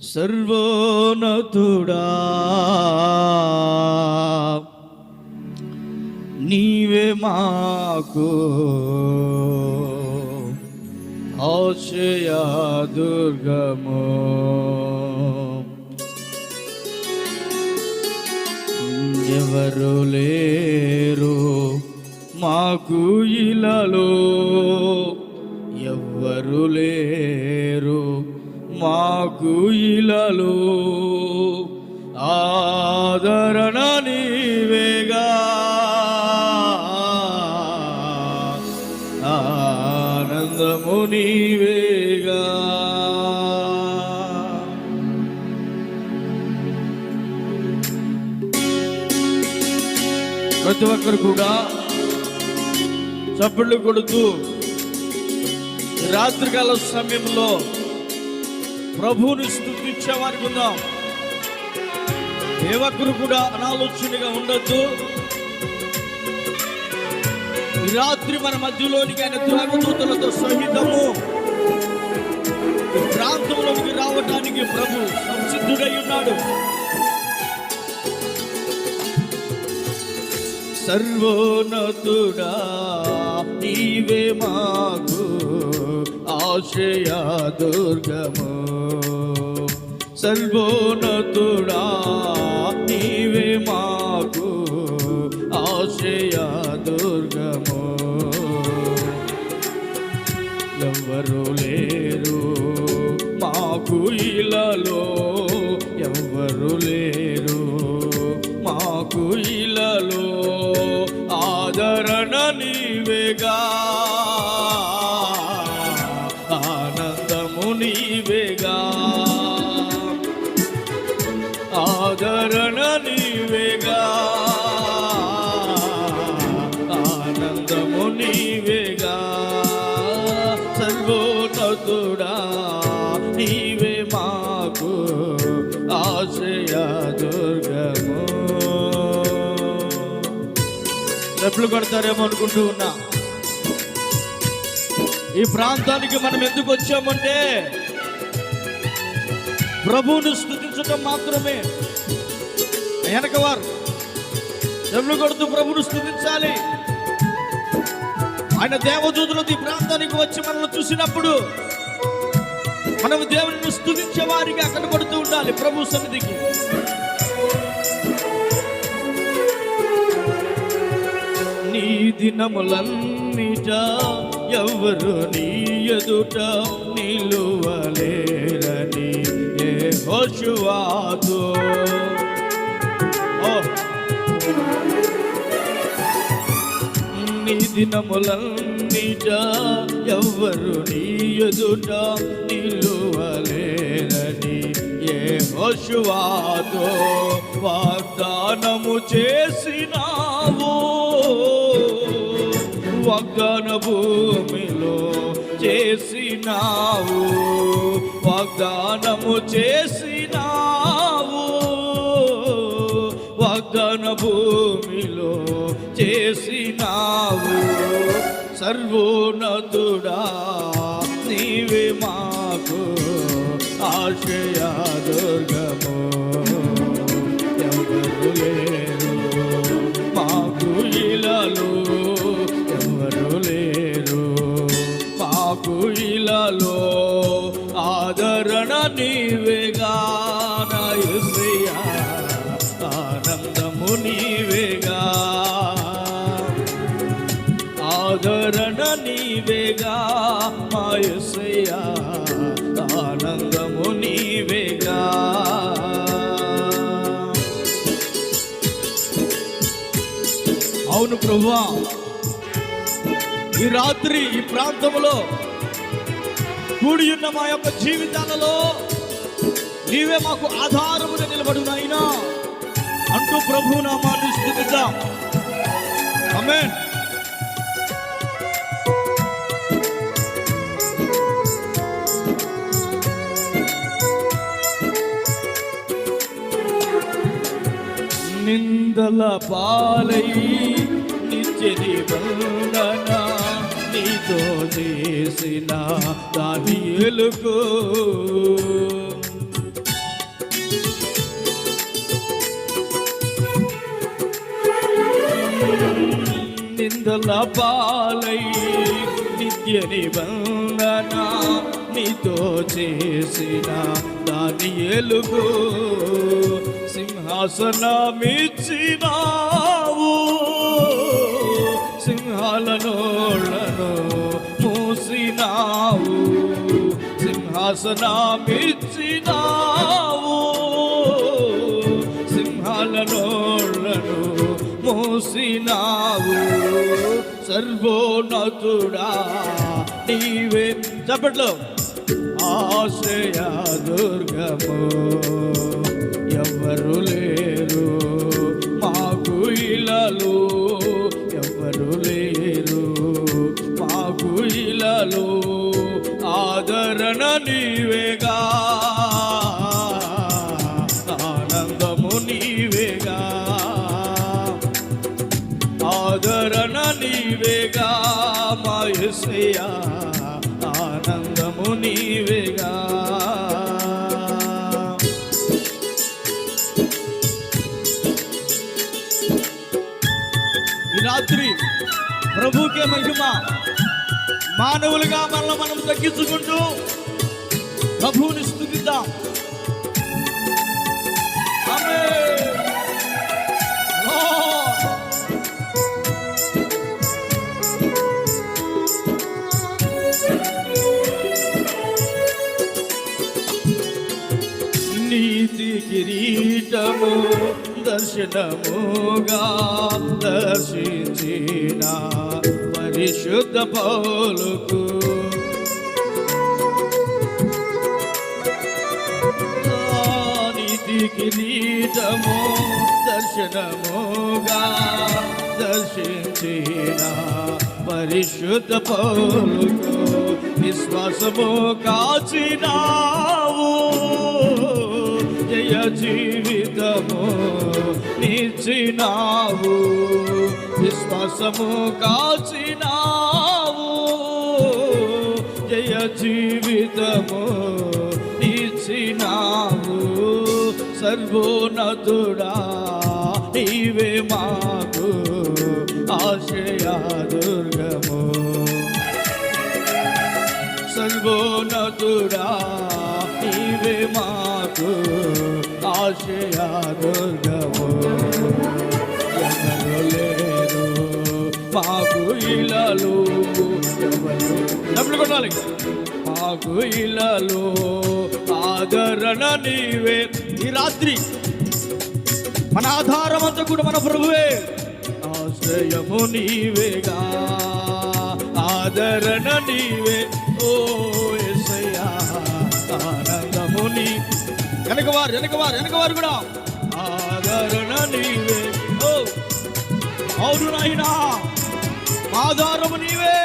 సర్వోనతుడా నీవే మాకు ఆశయ దుర్గము. ఎవరు లేరు మాకు ఇలలో ఆదరణ నీవేగా. ఆనందము నీవేగా. ప్రతి ఒక్కరు కూడా చప్పళ్ళు కొడుతూ రాత్రికాల సమయంలో ప్రభువుని స్థుతించే వారికి ఉన్నాం ఒక్కరు కూడా అనాలోచనగా ఉండొద్దు. ఈ రాత్రి మన మధ్యలోనికి ఆయన దేవదూతలతో సహితము. ప్రాంతంలోకి రావడానికి రావటానికి ప్రభు సంసిద్ధుడై ఉన్నాడు. సర్వోన్నతుడా నీవే మాకు ఆశ్రయ దుర్గము. సర్వోన్నతుడా మాకు ఆశ్రయ దుర్గము. ఎవ్వరు లేరు మాకు ఇలలో ఎవ్వరు లేరు మాకు ఇలలో ఆదరణ నీవేగా. ఆనందము నీవేగా? సర్వోన్నతుడా నీవే మాకు ఆశయ దుర్గము. డబ్బులు కొడతారేమో అనుకుంటూ ఉన్నా. ఈ ప్రాంతానికి మనం ఎందుకు వచ్చామంటే ప్రభువును స్థుతించడం మాత్రమే. వెనక వారు డబ్బులు కొడుతూ ప్రభువును స్థుతించాలి ఆయన దేవదూతులు ఈ ప్రాంతానికి వచ్చి మనల్ని చూసినప్పుడు మనం దేవుని స్థుతించే వారికి అక్కడ పడుతూ ఉండాలి ప్రభు సన్నిధికి. నీ దినములన్నిట ఎవరు నీ ఎదుట నిలువలేరని ఏ హోషువాతో నీ దినములన్నిట ఎవ్వరు నీ ఎదుట నిలువలేరని ఏ హోషువాతో వాగ్దానము చేసినావు. వాగ్దాన భూమిలో చేసినావు. వాగ్దానము చేసి సర్వోన్నతుడా నీవే మాకు ఆశయ దుర్గము ఎవరు లేరు మాకు ఇలాలు ఎవరు లేరు మాకు ఇలాలో. ఆదరణ నీవేగా నా యేసయ్యా ఆనందము నీవేగా ఆదరణ నీవేగా మా ఆనందము నీవేగా. అవును ప్రభువా ఈ రాత్రి ఈ ప్రాంతంలో కూడి ఉన్న మా యొక్క జీవితాలలో నీవే మాకు ఆధారముగా నిలబడు అంటూ ప్రభువు నామాన్ని స్థుతిద్దాం. ఆమేన్. నిందల పాలై నిత్య నిబంధన నీతో చేసిన దాని ఎలుకు నిందల పాలై నిత్య నిబంధన నీతో చేసిన దాని ఎలుగు సింహాసనమిచ్చినావు. సింహాలనోళ్ళను మూసినావు. సింహాసనమిచ్చినావు. సింహాలనోళ్ళను మూసినావు. సర్వోన్నతుడా నీవే. చెప్పట్లో ఆశయ దుర్గము ఎవరు లేరు. మాకు ఇలాలు ఎవరు లేరు. మాకు ఇలాలు ఆదరణ నీవేగా. ఆనందము నీవేగా. ఆదరణ నీవేగా. మాయసయా ఆనందము నీవే. ప్రభుకే మహిమ మానవులుగా మనల్ని మనం తగ్గించుకుంటూ ప్రభువుని స్థుతిద్దాం ఆమేన్. దర్శనముగా దర్శించిన పరిశుద్ధ పౌలుకు. కిరీటము దర్శనముగా దర్శించిన పరిశుద్ధ పౌలుకు. విశ్వాసము కాచినా నిచ్చినావు విశ్వాసము కాచినావు. జయ జీవితము ఇచ్చినావు సర్వోన్నతుడా నీవే మాకు ఆశయ దుర్గము. సర్వోన్నతుడా నీవే మాకు ఆశయ దుర్గము. ఎవరు లేరు మాకు ఇలాలు డబ్బులు కొట్టాలి. మాకు ఇలాలు ఆదరణ నీవే. ఈ రాత్రి మన ఆధారం అంతా కూడా మన ప్రభువే. ఆశ్రయము నీవేగా. ఆదరణ నీవే. ఓ ఎసయ్యా ఆనందము నీ. వెనక వారు వెనక వారు వెనక వారు కూడా. ఆదరణ నాయనా ఆధారము నీవే.